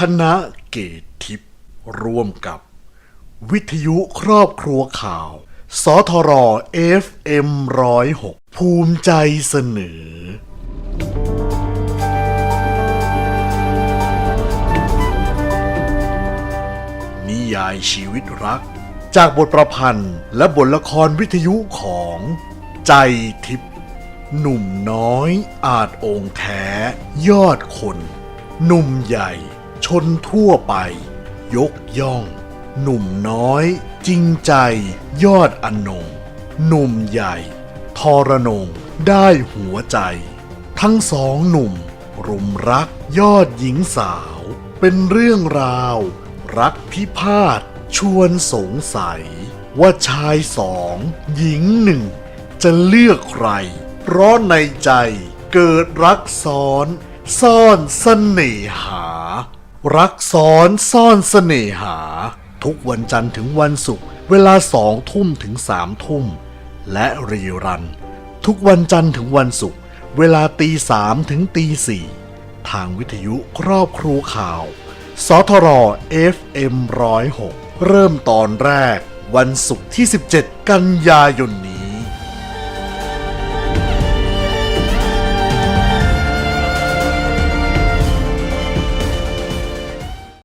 คณะเกตทิพย์ร่วมกับ วิทยุครอบครัวข่าว สทร FM 106 ภูมิใจเสนอ นิยายชีวิตรัก จากบทประพันธ์และบทละครวิทยุของใจทิพย์หนุ่มน้อยอาจองค์แท้ ยอดคน หนุ่มใหญ่ ชนทั่วไป ยกย่อง หนุ่มน้อย จริงใจ ยอดอนง หนุ่มใหญ่ ทรนง ได้หัวใจ ทั้งสองหนุ่ม รุมรักยอดหญิงสาว เป็นเรื่องราว รักพิพาทชวนสงสัย ว่าชายสอง หญิงหนึ่ง จะเลือกใคร เพราะในใจเกิดรักซ้อน ซ่อนเสน่หา รักซ้อนซ่อนเสน่หา ทุกวันจันทร์ถึงวันศุกร์เวลาสองทุ่มถึงสามทุ่ม และรีรัน ทุกวันจันทร์ถึงวันศุกร์เวลาตีสามถึงตีสี่ทางวิทยุครอบครัวข่าว สทร FM 106 เริ่มตอนแรกวันศุกร์ที่ 17 กันยายนนี้